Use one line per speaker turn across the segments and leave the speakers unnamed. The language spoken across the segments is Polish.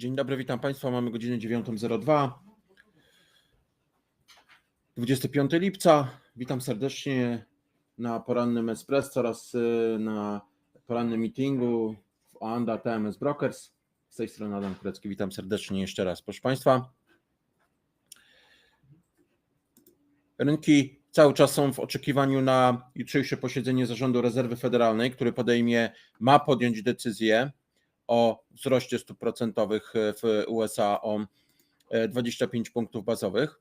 Dzień dobry, witam Państwa. Mamy godzinę 9.02. 25 lipca. Witam serdecznie na porannym Espresso oraz y, na porannym meetingu w Oanda TMS Brokers. Z tej strony Adam Kurecki. Witam serdecznie jeszcze raz. Proszę Państwa, rynki cały czas są w oczekiwaniu na jutrzejsze posiedzenie Zarządu Rezerwy Federalnej, który podejmie, ma podjąć decyzję o wzroście stóp procentowych w USA o e, 25 punktów bazowych.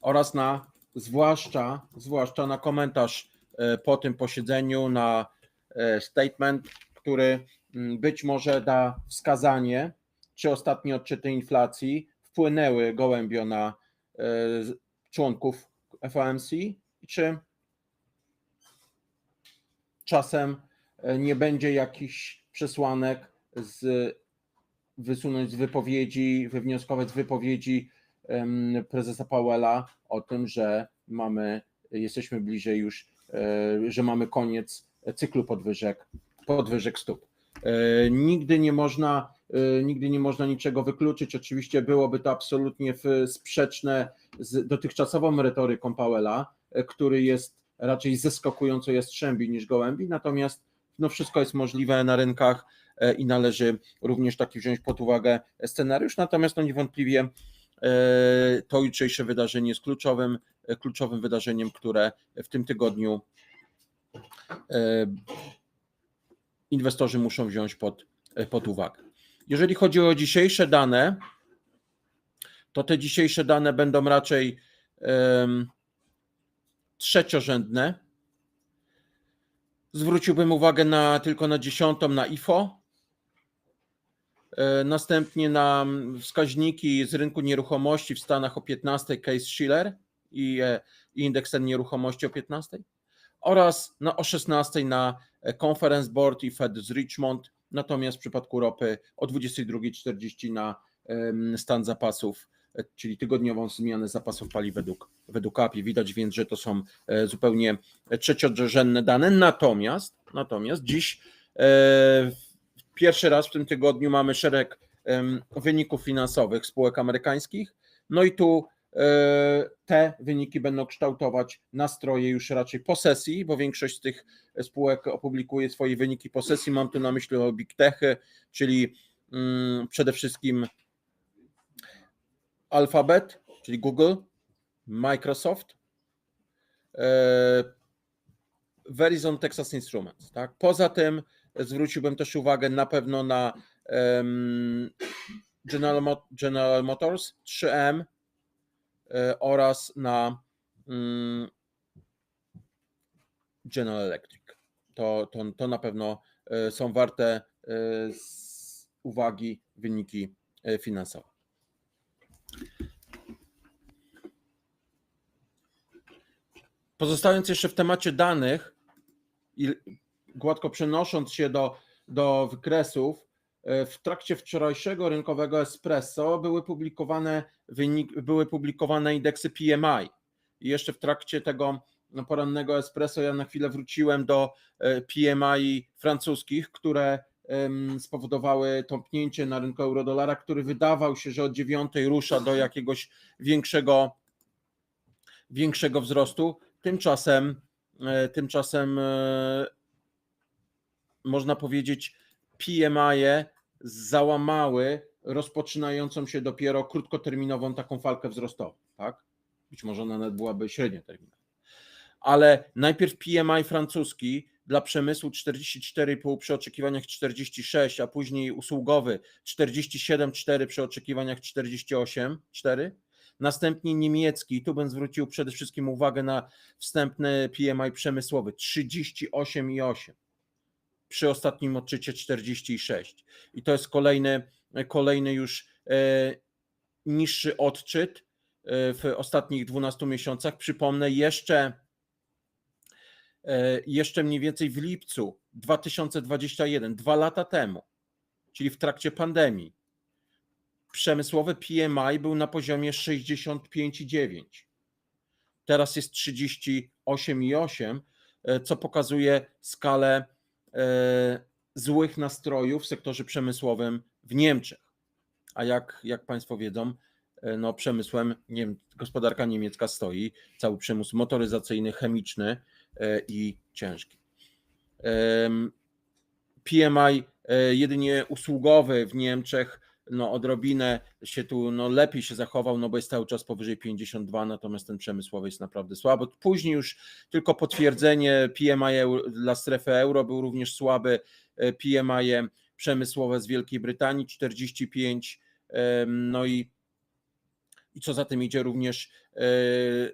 Oraz na zwłaszcza, zwłaszcza na komentarz e, po tym posiedzeniu, na e, statement, który mm, być może da wskazanie, czy ostatnie odczyty inflacji wpłynęły gołębio na e, członków FOMC czy czasem e, nie będzie jakichś przesłanek z, wysunąć z wypowiedzi, wywnioskować z wypowiedzi prezesa Powella o tym, że mamy, jesteśmy bliżej już, e, że mamy koniec cyklu podwyżek, podwyżek stóp. E, Nigdy nie można, e, nigdy nie można niczego wykluczyć. Oczywiście byłoby to absolutnie sprzeczne z dotychczasową retoryką Powella, e, który jest raczej zaskakująco jastrzębi niż gołębi, natomiast no wszystko jest możliwe na rynkach e, i należy również taki wziąć pod uwagę scenariusz, natomiast no niewątpliwie e, to jutrzejsze wydarzenie jest kluczowym, e, kluczowym wydarzeniem, które w tym tygodniu inwestorzy muszą wziąć pod, pod uwagę. Jeżeli chodzi o dzisiejsze dane, to te dzisiejsze dane będą raczej em, trzeciorzędne. Zwróciłbym uwagę na, tylko na dziesiątą, na IFO. E, Następnie na wskaźniki z rynku nieruchomości w Stanach o 15 Case Shiller i e, indeks cen nieruchomości o 15 oraz na, o 16 na e, Conference Board i Fed z Richmond, natomiast w przypadku ropy o 22.40 na stan zapasów, czyli tygodniową zmianę zapasów paliw według, według API. Widać więc, że to są e, zupełnie trzeciorzędne dane, natomiast, natomiast dziś e, pierwszy raz w tym tygodniu mamy szereg wyników finansowych spółek amerykańskich, no i tu e, te wyniki będą kształtować nastroje już raczej po sesji, bo większość z tych spółek opublikuje swoje wyniki po sesji. Mam tu na myśli o Big Techy, czyli mm, przede wszystkim Alphabet, czyli Google, Microsoft, e, Verizon Texas Instruments. Tak? Poza tym zwróciłbym też uwagę na pewno na General, Mo- General Motors, 3M e, oraz na mm, General Electric. To, to, to na pewno e, są warte uwagi wyniki finansowe. Pozostając jeszcze w temacie danych i gładko przenosząc się do, do wykresów, e, w trakcie wczorajszego rynkowego espresso były publikowane, wynik, były publikowane indeksy PMI. I jeszcze w trakcie tego porannego espresso ja na chwilę wróciłem do e, PMI francuskich, które spowodowały tąpnięcie na rynku eurodolara, który wydawał się, że od dziewiątej rusza do jakiegoś większego, większego wzrostu. Tymczasem, e, tymczasem e, można powiedzieć, PMI załamały rozpoczynającą się dopiero krótkoterminową taką falkę wzrostową, tak? Być może ona nawet byłaby średnioterminowa. Ale najpierw PMI francuski dla przemysłu 44,5 przy oczekiwaniach 46, a później usługowy 47,4 przy oczekiwaniach 48,4. Następnie niemiecki, tu bym zwrócił przede wszystkim uwagę na wstępny PMI przemysłowy 38,8 przy ostatnim odczycie 46. I to jest kolejny, kolejny już e, niższy odczyt e, w ostatnich 12 miesiącach. Przypomnę, jeszcze, jeszcze mniej więcej w lipcu 2021, dwa lata temu, czyli w trakcie pandemii, przemysłowy PMI był na poziomie 65,9. Teraz jest 38,8, e, co pokazuje skalę e, złych nastrojów w sektorze przemysłowym w Niemczech. A jak, jak Państwo wiedzą, e, no przemysłem Niem, gospodarka niemiecka stoi, cały przemysł motoryzacyjny, chemiczny e, i ciężki. PMI e, jedynie usługowy w Niemczech no odrobinę się tu no lepiej się zachował, no bo jest cały czas powyżej 52, natomiast ten przemysłowy jest naprawdę słaby. Później już tylko potwierdzenie PMI dla strefy euro był również słaby, e, PMI przemysłowe z Wielkiej Brytanii 45, em, no i i co za tym idzie również e,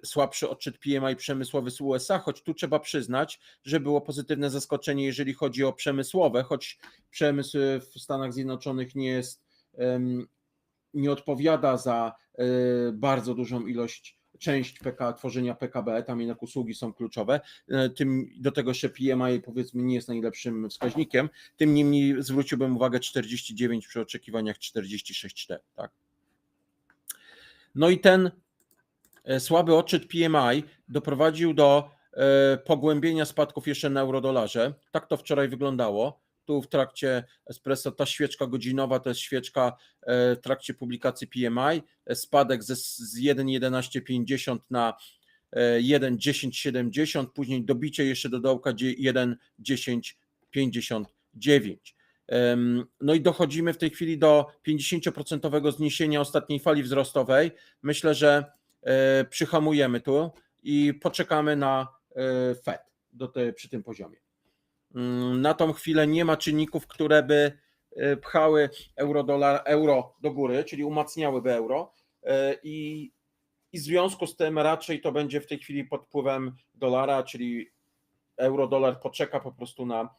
słabszy odczyt PMI przemysłowy z USA, choć tu trzeba przyznać, że było pozytywne zaskoczenie, jeżeli chodzi o przemysłowe, choć przemysł w Stanach Zjednoczonych nie jest, nie odpowiada za e, bardzo dużą ilość część PK, tworzenia PKB, tam jednak usługi są kluczowe, e, tym do tego jeszcze PMI powiedzmy nie jest najlepszym wskaźnikiem, tym niemniej zwróciłbym uwagę 49 przy oczekiwaniach 46,4, tak. No i ten e, słaby odczyt PMI doprowadził do e, pogłębienia spadków jeszcze na eurodolarze. Tak to wczoraj wyglądało. Tu w trakcie espresso ta świeczka godzinowa to jest świeczka e, w trakcie publikacji PMI. Spadek ze, z 1,1150 na 1,1070, później dobicie jeszcze do dołka 1,1059. No i dochodzimy w tej chwili do 50% zniesienia ostatniej fali wzrostowej. Myślę, że e, przyhamujemy tu i poczekamy na e, Fed do tej, przy tym poziomie. Mm, Na tą chwilę nie ma czynników, które by e, pchały euro, dolar, euro do góry, czyli umacniałyby euro i, i w związku z tym raczej to będzie w tej chwili pod wpływem dolara, czyli euro, dolar poczeka po prostu na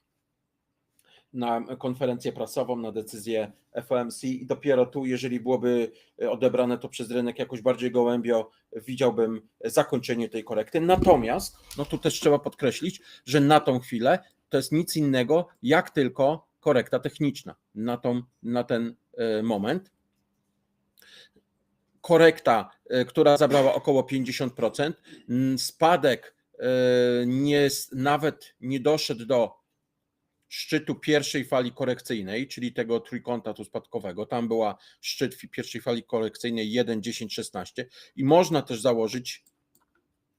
na konferencję prasową, na decyzję FOMC i dopiero tu, jeżeli byłoby odebrane to przez rynek jakoś bardziej gołębio, widziałbym zakończenie tej korekty. Natomiast, no tu też trzeba podkreślić, że na tą chwilę to jest nic innego, jak tylko korekta techniczna na, tą, na ten e, moment. Korekta, e, która zabrała około 50%, spadek e, nie, nawet nie doszedł do szczytu pierwszej fali korekcyjnej, czyli tego trójkąta tu spadkowego. Tam była szczyt pierwszej fali korekcyjnej 1, 10, 16 i można też założyć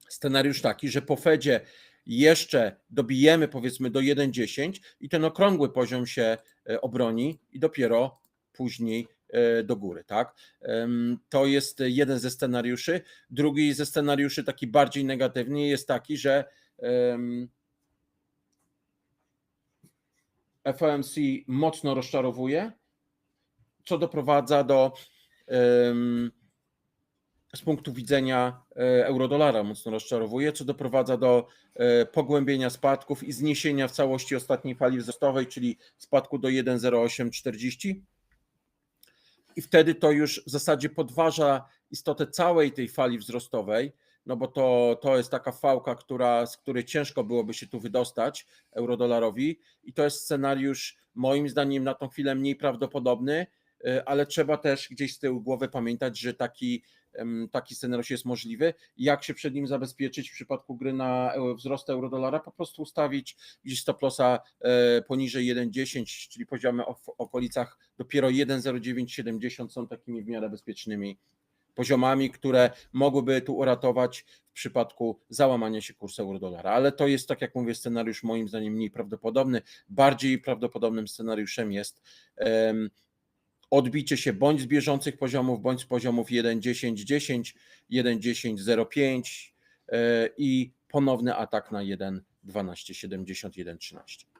scenariusz taki, że po Fedzie jeszcze dobijemy powiedzmy do 1,10 i ten okrągły poziom się e, obroni i dopiero później e, do góry, tak? To jest jeden ze scenariuszy. Drugi ze scenariuszy, taki bardziej negatywny, jest taki, że FOMC mocno rozczarowuje, co doprowadza do z punktu widzenia e, eurodolara mocno rozczarowuje, co doprowadza do e, pogłębienia spadków i zniesienia w całości ostatniej fali wzrostowej, czyli spadku do 1,0840. I wtedy to już w zasadzie podważa istotę całej tej fali wzrostowej, no bo to, to jest taka fałka, która, z której ciężko byłoby się tu wydostać eurodolarowi i to jest scenariusz moim zdaniem na tą chwilę mniej prawdopodobny, y, ale trzeba też gdzieś z tyłu głowy pamiętać, że taki, taki scenariusz jest możliwy. Jak się przed nim zabezpieczyć w przypadku gry na wzrost eurodolara? Po prostu ustawić gdzieś stop lossa e, poniżej 1,10, czyli poziomy w okolicach dopiero 1,0970 są takimi w miarę bezpiecznymi poziomami, które mogłyby tu uratować w przypadku załamania się kursu euro-dolara. Ale to jest, tak jak mówię, scenariusz moim zdaniem mniej prawdopodobny. Bardziej prawdopodobnym scenariuszem jest um, odbicie się bądź z bieżących poziomów, bądź z poziomów 1.10.10, 1.10.05 e, i ponowny atak na 1.12.70, 1.13.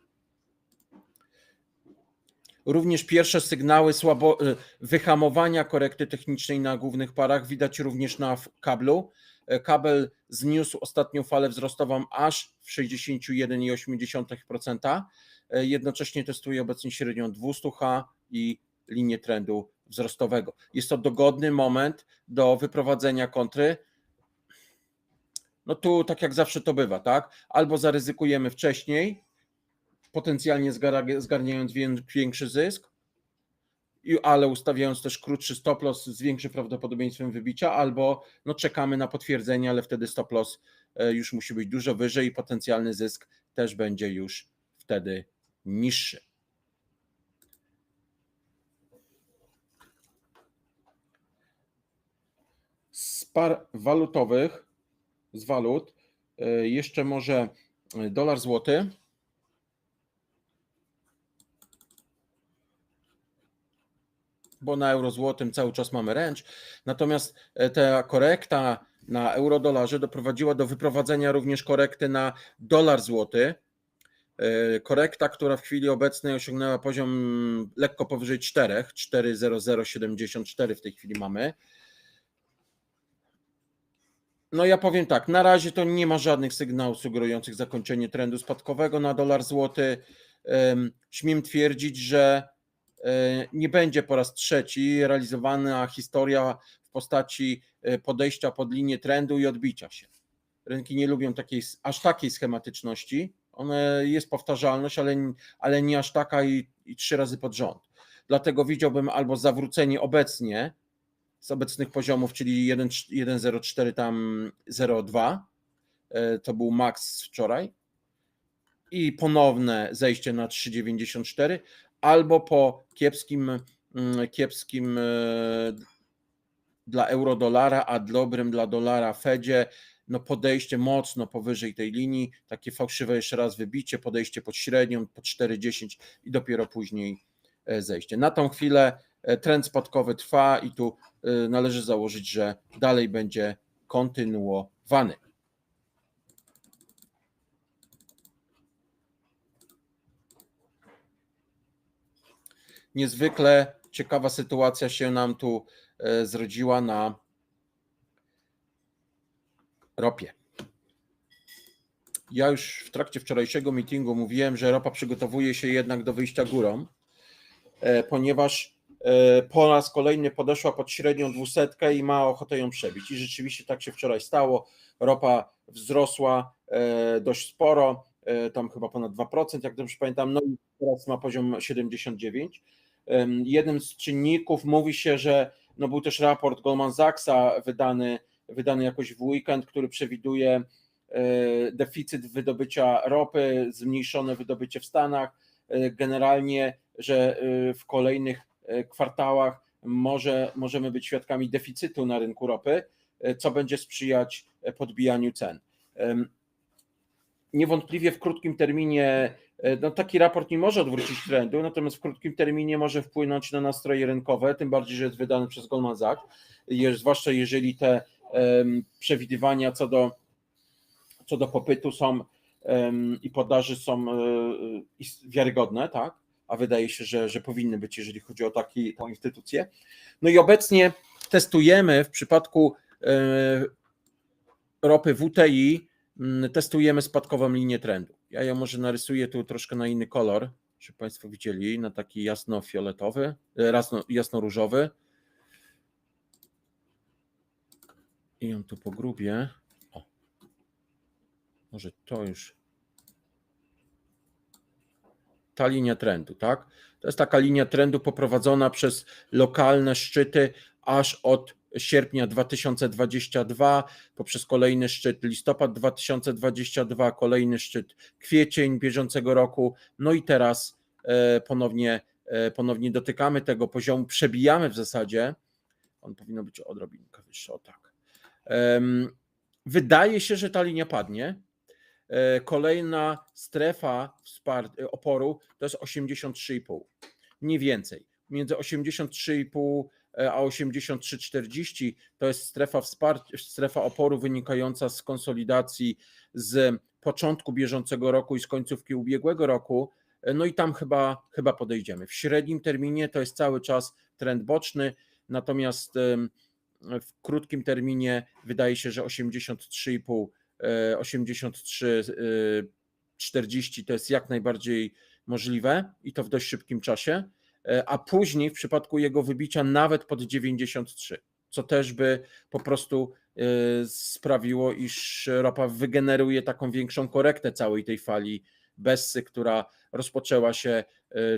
Również pierwsze sygnały słabo, y, wyhamowania korekty technicznej na głównych parach widać również na kablu. E, kabel zniósł ostatnią falę wzrostową aż w 61,8%. E, jednocześnie testuje obecnie średnią 200H i linię trendu wzrostowego. Jest to dogodny moment do wyprowadzenia kontry. No tu, tak jak zawsze to bywa, tak? Albo zaryzykujemy wcześniej, potencjalnie zgarniając większy zysk, ale ustawiając też krótszy stop loss z większym prawdopodobieństwem wybicia, albo no czekamy na potwierdzenie, ale wtedy stop loss e, już musi być dużo wyżej i potencjalny zysk też będzie już wtedy niższy. Z par walutowych, z walut, e, jeszcze może e, dolar złoty. Bo na euro złotym cały czas mamy ręcz. Natomiast e, ta korekta na euro-dolarze doprowadziła do wyprowadzenia również korekty na dolar złoty. E, Korekta, która w chwili obecnej osiągnęła poziom lekko powyżej 4, 4,0074 w tej chwili mamy. No ja powiem tak, na razie to nie ma żadnych sygnałów sugerujących zakończenie trendu spadkowego na dolar złoty. Em, Śmiem twierdzić, że nie będzie po raz trzeci realizowana historia w postaci e, podejścia pod linię trendu i odbicia się. Rynki nie lubią takiej, aż takiej schematyczności. One jest powtarzalność, ale, ale nie aż taka i, i trzy razy pod rząd. Dlatego widziałbym albo zawrócenie obecnie z obecnych poziomów, czyli 1 1,04 tam 0,2 e, to był maks wczoraj i ponowne zejście na 3,94 albo po kiepskim mm, kiepskim e, dla euro-dolara, a dobrym dla dolara Fedzie, no podejście mocno powyżej tej linii, takie fałszywe jeszcze raz wybicie, podejście pod średnią, pod 4,10 i dopiero później e, zejście. Na tą chwilę e, trend spadkowy trwa i tu należy założyć, że dalej będzie kontynuowany. Niezwykle ciekawa sytuacja się nam tu e, zrodziła na ropie. Ja już w trakcie wczorajszego meetingu mówiłem, że ropa przygotowuje się jednak do wyjścia górą, e, ponieważ e, po raz kolejny podeszła pod średnią dwusetkę i ma ochotę ją przebić. I rzeczywiście tak się wczoraj stało. Ropa wzrosła dość sporo, tam chyba ponad 2%, jak dobrze pamiętam, no i teraz ma poziom 79. Jednym z czynników mówi się, że no był też raport Goldman Sachsa wydany, wydany jakoś w weekend, który przewiduje deficyt wydobycia ropy, zmniejszone wydobycie w Stanach, generalnie, że w kolejnych kwartałach może, możemy być świadkami deficytu na rynku ropy, co będzie sprzyjać podbijaniu cen. Niewątpliwie w krótkim terminie no, taki raport nie może odwrócić trendu, natomiast w krótkim terminie może wpłynąć na nastroje rynkowe, tym bardziej, że jest wydany przez Goldman Sachs, zwłaszcza jeżeli te przewidywania co do, co do popytu są i podaży są wiarygodne, tak? A wydaje się, że, że powinny być, jeżeli chodzi o taki, taką instytucję. No i obecnie testujemy w przypadku ropy WTI, testujemy spadkową linię trendu. Ja ją może narysuję tu troszkę na inny kolor, żeby Państwo widzieli, na taki jasno-fioletowy, jasno-różowy. I ją tu pogrubię. O. Może to już. Ta linia trendu, tak? To jest taka linia trendu poprowadzona przez lokalne szczyty aż od sierpnia 2022, poprzez kolejny szczyt listopad 2022, kolejny szczyt kwiecień bieżącego roku, no i teraz ponownie, ponownie dotykamy tego poziomu, przebijamy w zasadzie, on powinno być odrobinkę wyższy, o tak. Wydaje się, że ta linia padnie. Kolejna strefa oporu to jest 83,5, mniej więcej. Między 83,5 a 83,40 to jest strefa wsparcia, strefa oporu wynikająca z konsolidacji z początku bieżącego roku i z końcówki ubiegłego roku. No i tam chyba, chyba podejdziemy. W średnim terminie to jest cały czas trend boczny, natomiast w krótkim terminie wydaje się, że 83,5, 83, 40 to jest jak najbardziej możliwe i to w dość szybkim czasie, a później w przypadku jego wybicia nawet pod 93, co też by po prostu sprawiło, iż ropa wygeneruje taką większą korektę całej tej fali Bessy, która rozpoczęła się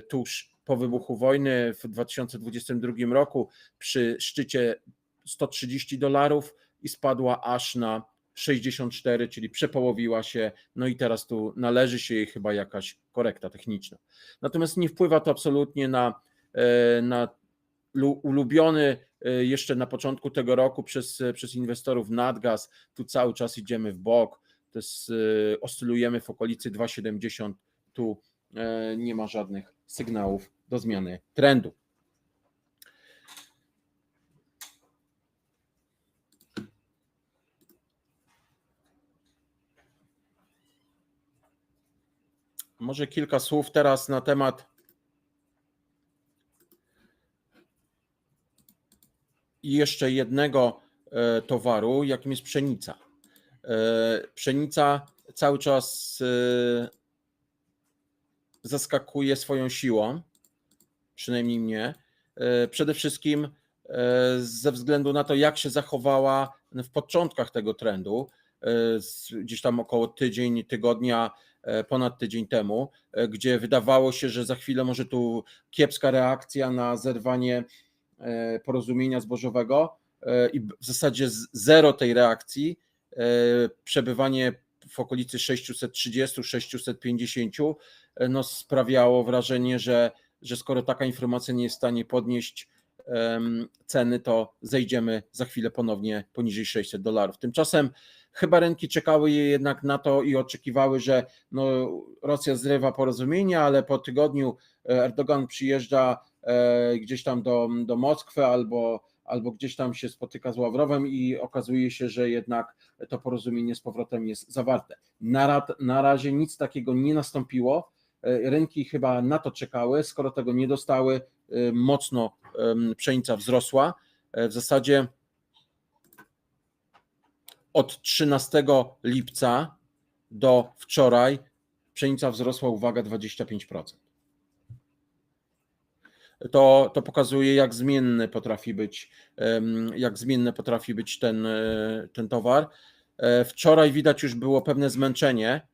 tuż po wybuchu wojny w 2022 roku przy szczycie 130 dolarów i spadła aż na 64, czyli przepołowiła się, no i teraz tu należy się jej chyba jakaś korekta techniczna. Natomiast nie wpływa to absolutnie na, na lu- ulubiony e, jeszcze na początku tego roku przez, e, przez inwestorów nadgaz. Tu cały czas idziemy w bok. To jest, e, oscylujemy w okolicy 2,70. Tu e, nie ma żadnych sygnałów do zmiany trendu. Może kilka słów teraz na temat jeszcze jednego e, towaru, jakim jest pszenica. E, Pszenica cały czas e, zaskakuje swoją siłą, przynajmniej mnie. Przede wszystkim ze względu na to, jak się zachowała w początkach tego trendu, gdzieś tam około tydzień, tygodnia, ponad tydzień temu, e, gdzie wydawało się, że za chwilę może tu kiepska reakcja na zerwanie e, porozumienia zbożowego e, i w zasadzie zero tej reakcji, e, przebywanie w okolicy 630-650 e, no, sprawiało wrażenie, że, że skoro taka informacja nie jest w stanie podnieść ceny, to zejdziemy za chwilę ponownie poniżej 600 dolarów. Tymczasem chyba rynki czekały je jednak na to i oczekiwały, że no, Rosja zrywa porozumienie, ale po tygodniu e, Erdogan przyjeżdża e, gdzieś tam do, do Moskwy albo, albo gdzieś tam się spotyka z Ławrowem i okazuje się, że jednak to porozumienie z powrotem jest zawarte. Na, na razie nic takiego nie nastąpiło. E, Rynki chyba na to czekały. Skoro tego nie dostały, mocno pszenica wzrosła. W zasadzie od 13 lipca do wczoraj pszenica wzrosła, uwaga, 25%. To, to pokazuje, jak zmienny potrafi być, jak zmienny potrafi być ten, e, ten towar. E, Wczoraj widać już było pewne zmęczenie.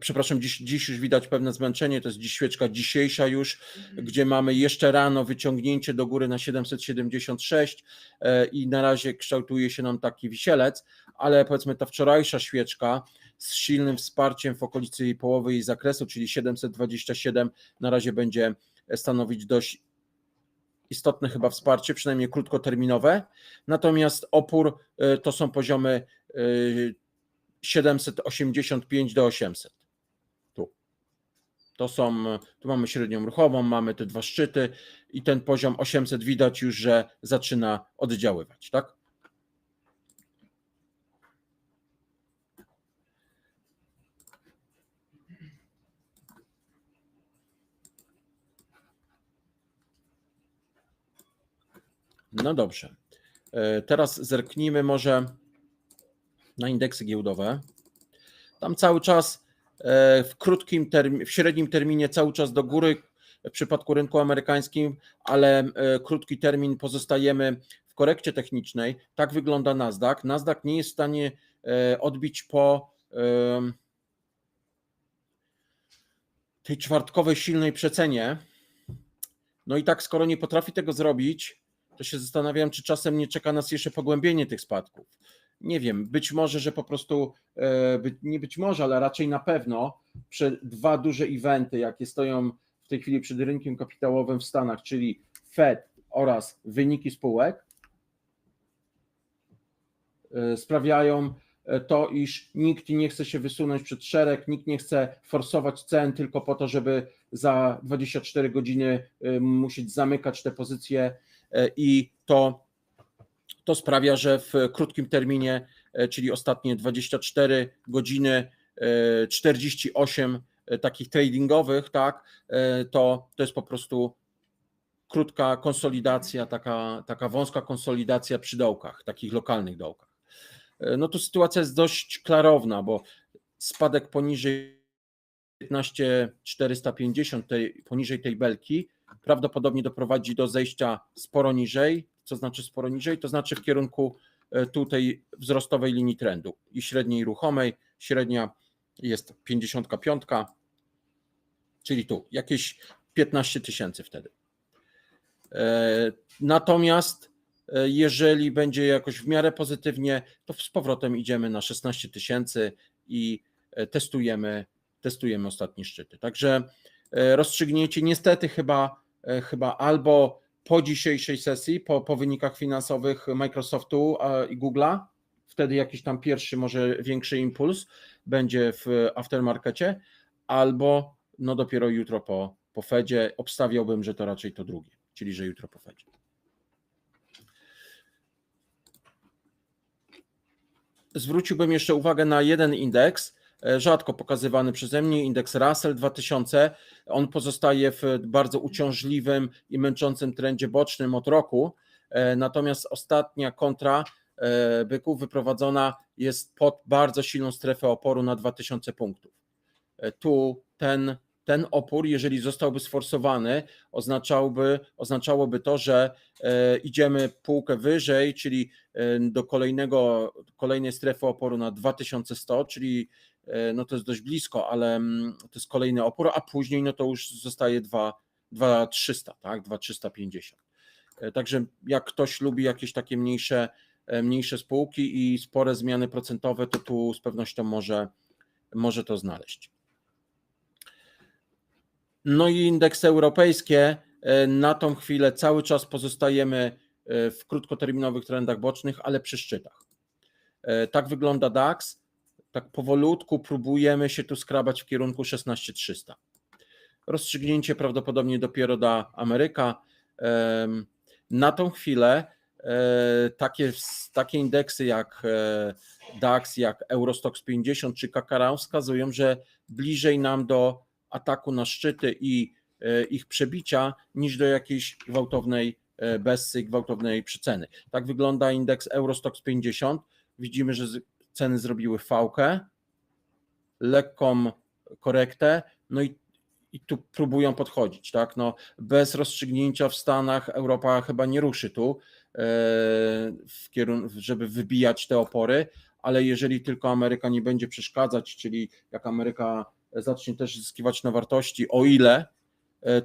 Przepraszam, dziś, dziś już widać pewne zmęczenie. To jest dziś świeczka dzisiejsza już, gdzie mamy jeszcze rano wyciągnięcie do góry na 776 e, i na razie kształtuje się nam taki wisielec, ale powiedzmy ta wczorajsza świeczka z silnym wsparciem w okolicy jej połowy jej zakresu, czyli 727 na razie będzie stanowić dość istotne chyba wsparcie, przynajmniej krótkoterminowe. Natomiast opór e, to są poziomy e, 785 do 800. To są, tu mamy średnią ruchową, mamy te dwa szczyty i ten poziom 800 widać już, że zaczyna oddziaływać, tak? No dobrze. E, Teraz zerknijmy może na indeksy giełdowe. Tam cały czas w krótkim w średnim terminie cały czas do góry w przypadku rynku amerykańskim, ale e, krótki termin pozostajemy w korekcie technicznej. Tak wygląda Nasdaq. Nasdaq nie jest w stanie e, odbić po tej czwartkowej silnej przecenie. No i tak, skoro nie potrafi tego zrobić, to się zastanawiam, czy czasem nie czeka nas jeszcze pogłębienie tych spadków. Nie wiem, być może, że po prostu, e, nie być może, ale raczej na pewno, przed dwa duże eventy, jakie stoją w tej chwili przed rynkiem kapitałowym w Stanach, czyli Fed oraz wyniki spółek, e, sprawiają e, to, iż nikt nie chce się wysunąć przed szereg, nikt nie chce forsować cen tylko po to, żeby za 24 godziny musieć zamykać te pozycje i to, to sprawia, że w krótkim terminie, e, czyli ostatnie 24 godziny, e, 48 e, takich tradingowych, tak, e, to, to jest po prostu krótka konsolidacja, taka, taka wąska konsolidacja przy dołkach, takich lokalnych dołkach. E, No tu sytuacja jest dość klarowna, bo spadek poniżej 15450, tej, poniżej tej belki, prawdopodobnie doprowadzi do zejścia sporo niżej. Co znaczy sporo niżej? To znaczy w kierunku e, tu tej wzrostowej linii trendu i średniej ruchomej. Średnia jest 55, czyli tu jakieś 15 tysięcy wtedy. E, Natomiast e, jeżeli będzie jakoś w miarę pozytywnie, to z powrotem idziemy na 16 tysięcy i testujemy, testujemy ostatnie szczyty. Także rozstrzygnięcie niestety chyba chyba albo po dzisiejszej sesji, po, po wynikach finansowych Microsoftu i Google'a. Wtedy jakiś tam pierwszy, może większy impuls będzie w aftermarkecie, albo no dopiero jutro po, po Fedzie. Obstawiałbym, że to raczej to drugie, czyli że jutro po Fedzie. Zwróciłbym jeszcze uwagę na jeden indeks, rzadko pokazywany przeze mnie, indeks Russell 2000. On pozostaje w bardzo uciążliwym i męczącym trendzie bocznym od roku, e, natomiast ostatnia kontra e, byków wyprowadzona jest pod bardzo silną strefę oporu na 2000 punktów. Tu ten, ten opór, jeżeli zostałby sforsowany, oznaczałby, oznaczałoby to, że idziemy półkę wyżej, czyli do kolejnego, kolejnej strefy oporu na 2100, czyli no to jest dość blisko, ale mm, to jest kolejny opór, a później no to już zostaje 2, 2300, tak, 2350. Także jak ktoś lubi jakieś takie mniejsze, mniejsze spółki i spore zmiany procentowe, to tu z pewnością może, może to znaleźć. No i indeksy europejskie, na tą chwilę cały czas pozostajemy w krótkoterminowych trendach bocznych, ale przy szczytach. Tak wygląda DAX. Tak powolutku próbujemy się tu skrabać w kierunku 16300. Rozstrzygnięcie prawdopodobnie dopiero da Ameryka. Na tą chwilę takie, takie indeksy jak DAX, jak Eurostox 50 czy Kakara wskazują, że bliżej nam do ataku na szczyty i ich przebicia niż do jakiejś gwałtownej bez gwałtownej przyceny. Tak wygląda indeks Eurostox 50. Widzimy, że ceny zrobiły fałkę, lekką korektę, no i, i tu próbują podchodzić, tak? No, bez rozstrzygnięcia w Stanach Europa chyba nie ruszy tu, w kierunku, żeby wybijać te opory, ale jeżeli tylko Ameryka nie będzie przeszkadzać, czyli jak Ameryka zacznie też zyskiwać na wartości, o ile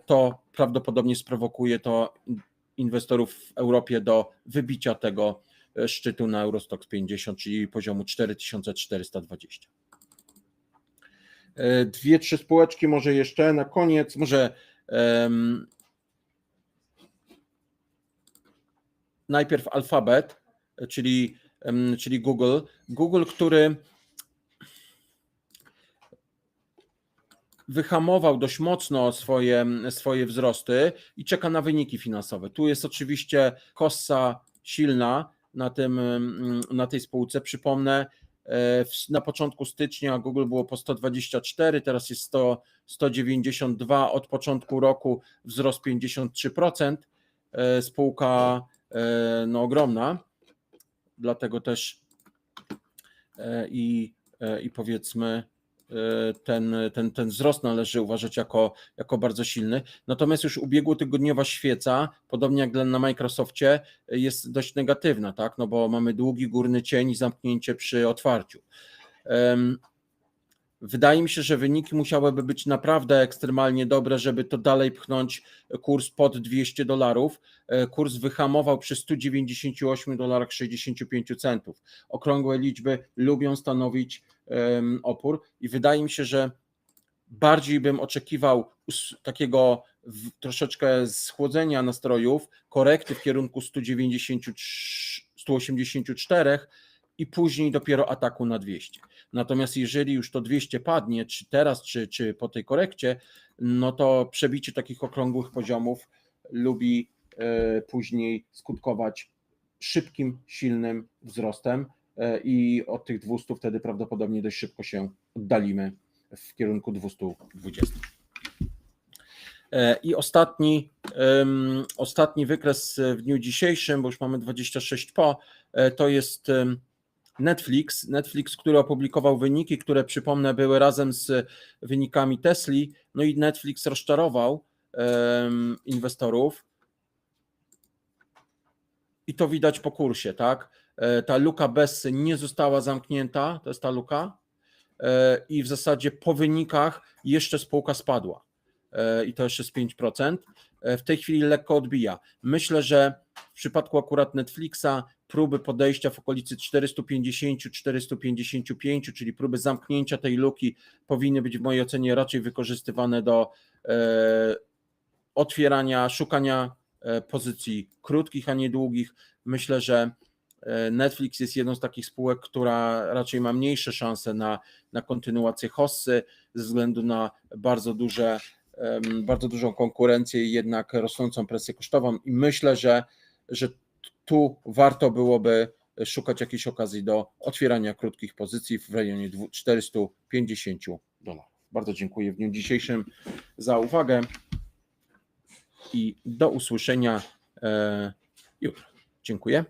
to prawdopodobnie sprowokuje to inwestorów w Europie do wybicia tego e, szczytu na Eurostox 50, czyli poziomu 4420. E, dwie, trzy spółeczki może jeszcze na koniec, może um, najpierw Alphabet, czyli, um, czyli Google. Google, który wyhamował dość mocno swoje, swoje wzrosty i czeka na wyniki finansowe. Tu jest oczywiście kossa silna na, tym, na tej spółce. Przypomnę, e, na początku stycznia Google było po 124, teraz jest 100, 192, od początku roku wzrost 53%. E, spółka e, no, ogromna, dlatego też i, i powiedzmy ten, ten, ten wzrost należy uważać jako, jako bardzo silny. Natomiast już ubiegłotygodniowa świeca, podobnie jak na Microsoftie, jest dość negatywna, tak? No bo mamy długi górny cień i zamknięcie przy otwarciu. Wydaje mi się, że wyniki musiałyby być naprawdę ekstremalnie dobre, żeby to dalej pchnąć kurs pod 200 dolarów. Kurs wyhamował przy 198 dolarach 65 centów. Okrągłe liczby lubią stanowić opór i wydaje mi się, że bardziej bym oczekiwał takiego troszeczkę schłodzenia nastrojów, korekty w kierunku 190, 184 i później dopiero ataku na 200. Natomiast jeżeli już to 200 padnie, czy teraz, czy, czy po tej korekcie, no to przebicie takich okrągłych poziomów lubi e, później skutkować szybkim, silnym wzrostem e, i od tych 200 wtedy prawdopodobnie dość szybko się oddalimy w kierunku 220. E, I ostatni, ostatni wykres w dniu dzisiejszym, bo już mamy 26 po, to jest Netflix, Netflix, który opublikował wyniki, które przypomnę były razem z wynikami Tesli, no i Netflix rozczarował um, inwestorów. I to widać po kursie, tak? E, ta luka Bessy nie została zamknięta, to jest ta luka, e, i w zasadzie po wynikach jeszcze spółka spadła. E, I to jeszcze z 5%. W tej chwili lekko odbija. Myślę, że w przypadku akurat Netflixa próby podejścia w okolicy 450-455, czyli próby zamknięcia tej luki powinny być w mojej ocenie raczej wykorzystywane do e, otwierania, szukania e, pozycji krótkich, a nie długich. Myślę, że e, Netflix jest jedną z takich spółek, która raczej ma mniejsze szanse na, na kontynuację hossy ze względu na bardzo duże bardzo dużą konkurencję i jednak rosnącą presję kosztową i myślę, że, że tu warto byłoby szukać jakiejś okazji do otwierania krótkich pozycji w rejonie dwu- 450 dolarów. Bardzo dziękuję w dniu dzisiejszym za uwagę i do usłyszenia e, jutro. Dziękuję.